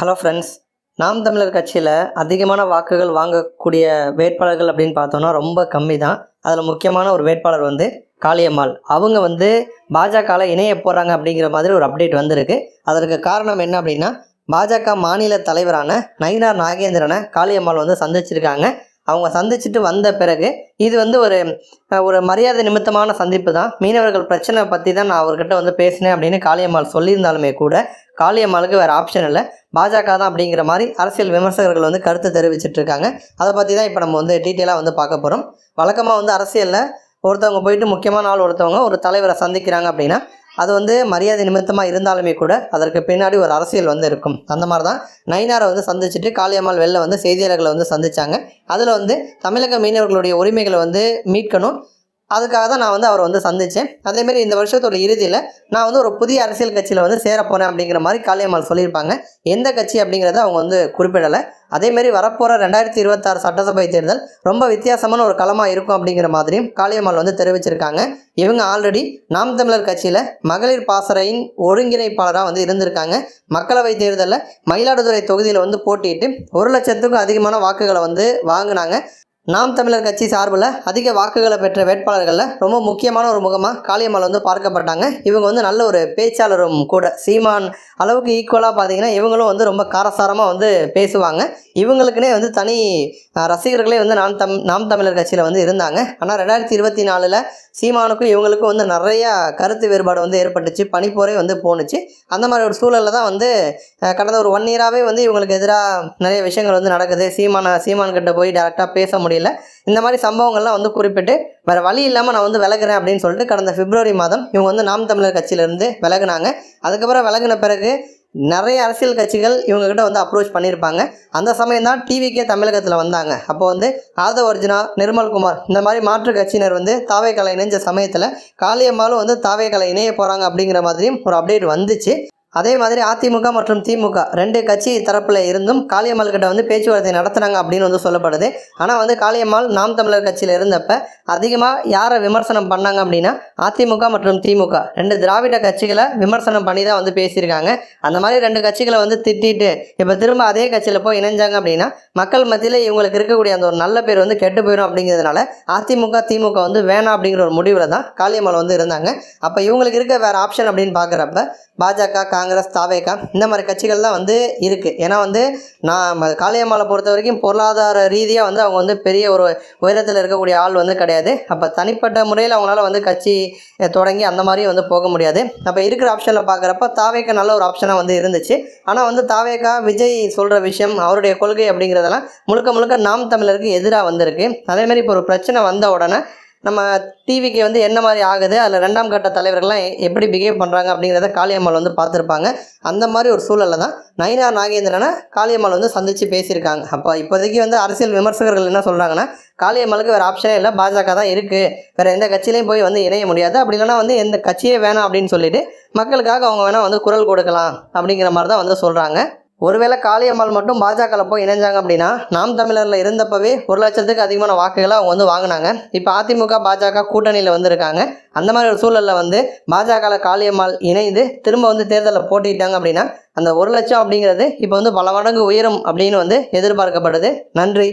Hello friends நாம் தமிழர் கட்சியில் அதிகமான வாக்குகள் வாங்கக்கூடிய வேட்பாளர்கள் அப்படின்னு பார்த்தோன்னா ரொம்ப கம்மி தான் அதில் முக்கியமான ஒரு வேட்பாளர் வந்து காளியம்மாள். அவங்க வந்து பாஜகவில் இணைய போகிறாங்க அப்படிங்கிற மாதிரி ஒரு அப்டேட் வந்திருக்கு. அதற்கு காரணம் என்ன அப்படின்னா பாஜக மாநில தலைவரான நயினார் நாகேந்திரனை காளியம்மாள் வந்து சந்திச்சிருக்காங்க. அவங்க சந்திச்சுட்டு வந்த பிறகு இது வந்து ஒரு ஒரு மரியாதை நிமித்தமான சந்திப்பு தான். மீனவர்கள் பிரச்சனை பற்றி தான் நான் அவர்கிட்ட வந்து பேசினேன் அப்படின்னு காளியம்மாள் சொல்லியிருந்தாலுமே கூட காளியம்மாளுக்கு வேறு ஆப்ஷன் இல்லை. பாஜக தான் அப்படிங்கிற மாதிரி அரசியல் விமர்சகர்கள் வந்து கருத்து தெரிவிச்சிட்டு இருக்காங்க. அதை பற்றி தான் இப்போ நம்ம வந்து டீட்டெயிலாக வந்து பார்க்க போகிறோம் வழக்கமாக வந்து அரசியலில் ஒருத்தவங்க போயிட்டு முக்கியமான ஆள் ஒருத்தவங்க ஒரு தலைவரை சந்திக்கிறாங்க அப்படின்னா அது வந்து மரியாதை நிமித்தமாக இருந்தாலுமே கூட அதற்கு பின்னாடி ஒரு அரசியல் வந்து இருக்கும். அந்த மாதிரி தான் நயினாரை வந்து சந்திச்சுட்டு காளியம்மாள் வெளில வந்து செய்தியாளர்களை வந்து சந்தித்தாங்க அதில் வந்து தமிழக மீனவர்களுடைய உரிமைகளை வந்து மீட்கணும். அதுக்காக தான் நான் வந்து அவரை வந்து சந்தித்தேன் அதேமாரி இந்த வருஷத்தோட இறுதியில் நான் வந்து ஒரு புதிய அரசியல் கட்சியில் வந்து சேர அப்படிங்கிற மாதிரி காளியம்மாள் சொல்லியிருப்பாங்க. எந்த கட்சி அப்படிங்கிறத அவங்க வந்து குறிப்பிடலை. அதேமாரி வரப்போகிற ரெண்டாயிரத்தி இருபத்தாறு சட்டசபை தேர்தல் ரொம்ப வித்தியாசமான ஒரு களமாக இருக்கும் அப்படிங்கிற மாதிரியும் காளியம்மாள் வந்து தெரிவிச்சிருக்காங்க. இவங்க ஆல்ரெடி நாம் தமிழர் கட்சியில் மகளிர் பாசறையின் ஒருங்கிணைப்பாளராக வந்து இருந்திருக்காங்க. மக்களவை தேர்தலில் மயிலாடுதுறை தொகுதியில் வந்து போட்டியிட்டு ஒரு லட்சத்துக்கும் அதிகமான வாக்குகளை வந்து வாங்கினாங்க. நாம் தமிழர் கட்சி சார்பில் அதிக வாக்குகளை பெற்ற வேட்பாளர்களில் ரொம்ப முக்கியமான ஒரு முகமாக காளியம்மாள் வந்து பார்க்கப்பட்டாங்க. இவங்க வந்து நல்ல ஒரு பேச்சாளரும் கூட. சீமான் அளவுக்கு ஈக்குவலாக பார்த்தீங்கன்னா இவங்களும் வந்து ரொம்ப காரசாரமாக வந்து பேசுவாங்க. இவங்களுக்குனே வந்து தனி ரசிகர்களே வந்து நாம் தம் நாம் தமிழர் கட்சியில் வந்து இருந்தாங்க. ஆனால் ரெண்டாயிரத்தி இருபத்தி நாலில் சீமானுக்கும் இவங்களுக்கும் வந்து நிறையா கருத்து வேறுபாடு வந்து ஏற்பட்டுச்சு. பனிப்போரே வந்து போணுச்சு. அந்த மாதிரி ஒரு சூழலில் தான் வந்து கடந்த ஒரு ஒன் இயராகவே வந்து இவங்களுக்கு எதிராக நிறைய விஷயங்கள் வந்து நடக்குது. சீமான சீமான் கிட்ட போய் டேரெக்டாக பேச முடியும் முடியல. இந்த மாதிரி சம்பவங்கள்லாம் வந்து குறிப்பிட்டு வேறு வழி இல்லாமல் நான் வந்து விலகுறேன் அப்படின்னு சொல்லிட்டு கடந்த பிப்ரவரி மாதம் இவங்க வந்து நாம் தமிழர் கட்சியிலேருந்து விலகினாங்க. அதுக்கப்புறம் விலகின பிறகு நிறைய அரசியல் கட்சிகள் இவங்ககிட்ட வந்து அப்ரோச் பண்ணியிருப்பாங்க. அந்த சமயம் தான் டிவிக்கே தமிழகத்தில் வந்தாங்க. அப்போ வந்து ஆதவ அர்ஜுனா நிர்மல்குமார் இந்த மாதிரி மாற்று கட்சியினர் வந்து தாவே கலை இணைஞ்ச சமயத்தில் காளியம்மாளும் வந்து தாவே கலை இணைய போகிறாங்க அப்படிங்கிற மாதிரியும் ஒரு அப்டேட் வந்துச்சு. அதே மாதிரி அதிமுக மற்றும் திமுக ரெண்டு கட்சி தரப்பில் இருந்தும் காளியம்மாள் கிட்ட வந்து பேச்சுவார்த்தை நடத்துனாங்க அப்படின்னு வந்து சொல்லப்படுது. ஆனால் வந்து காளியம்மாள் நாம் தமிழர் கட்சியில் இருந்தப்ப அதிகமாக யாரை விமர்சனம் பண்ணாங்க அப்படின்னா அதிமுக மற்றும் திமுக. ரெண்டு திராவிட கட்சிகளை விமர்சனம் பண்ணி தான் வந்து பேசியிருக்காங்க. அந்த மாதிரி ரெண்டு கட்சிகளை வந்து திட்டிட்டு இப்போ திரும்ப அதே கட்சியில் போய் இணைஞ்சாங்க அப்படின்னா மக்கள் மத்தியில் இவங்களுக்கு இருக்கக்கூடிய அந்த ஒரு நல்ல பேர் வந்து கெட்டு போயிடும் அப்படிங்கிறதுனால அதிமுக திமுக வந்து வேணாம் அப்படிங்கிற ஒரு முடிவில் தான் காளியம்மாள் வந்து இருந்தாங்க. அப்போ இவங்களுக்கு இருக்க வேறு ஆப்ஷன் அப்படின்னு பார்க்குறப்ப பாஜக காங்கிரஸ் தாவேகா இந்த மாதிரி கட்சிகள்லாம் வந்து இருக்குது ஏன்னா வந்து நான் காளியம்மாவை பொறுத்த வரைக்கும் பொருளாதார ரீதியாக வந்து அவங்க வந்து பெரிய ஒரு உயரத்தில் இருக்கக்கூடிய ஆள் வந்து கிடையாது. அப்போ தனிப்பட்ட முறையில் அவங்களால வந்து கட்சி தொடங்கி அந்த மாதிரியும் வந்து போக முடியாது. அப்போ இருக்கிற ஆப்ஷனில் பார்க்குறப்ப தாவேக்கா நல்ல ஒரு ஆப்ஷனாக வந்து இருந்துச்சு. ஆனால் வந்து தாவேக்கா விஜய் சொல்கிற விஷயம் அவருடைய கொள்கை அப்படிங்கிறதெல்லாம் முழுக்க முழுக்க நாம் தமிழருக்கு எதிராக வந்திருக்கு. அதேமாதிரி இப்போ ஒரு பிரச்சனை வந்த உடனே நம்ம டிவிக்கு வந்து என்ன மாதிரி ஆகுது? அதில் ரெண்டாம் கட்ட தலைவர்கள்லாம் எப்படி பிஹேவ் பண்ணுறாங்க அப்படிங்கிறத காளியம்மாள் வந்து பார்த்துருப்பாங்க. அந்த மாதிரி ஒரு சூழலில் தான் நயினார் நாகேந்திரனை காளியம்மாள் வந்து சந்தித்து பேசியிருக்காங்க. அப்போ இப்போதைக்கு வந்து அரசியல் விமர்சகர்கள் என்ன சொல்கிறாங்கன்னா காளியம்மாளுக்கு வேறு ஆப்ஷனே இல்லை பாஜக தான் இருக்குது வேறு எந்த கட்சியிலையும் போய் வந்து இணைய முடியாது. அப்படி இல்லைன்னா வந்து எந்த கட்சியே வேணாம் அப்படின்னு சொல்லிட்டு மக்களுக்காக அவங்க வேணால் வந்து குரல் கொடுக்கலாம் அப்படிங்கிற மாதிரி தான் வந்து சொல்கிறாங்க ஒருவேளை காளியம்மாள் மட்டும் பாஜகவில் போய் இணைஞ்சாங்க அப்படின்னா நாம் தமிழரில் இருந்தப்பவே ஒரு லட்சத்துக்கு அதிகமான வாக்குகளை அவங்க வந்து வாங்கினாங்க. இப்போ அதிமுக பாஜக கூட்டணியில் வந்திருக்காங்க. அந்த மாதிரி ஒரு சூழலில் வந்து பாஜகவில் காளியம்மாள் இணைந்து திரும்ப வந்து தேர்தலில் போட்டிட்டாங்க அப்படின்னா அந்த ஒரு லட்சம் அப்படிங்கிறது இப்போ வந்து பல மடங்கு உயரும் அப்படின்னு வந்து எதிர்பார்க்கப்படுது. நன்றி.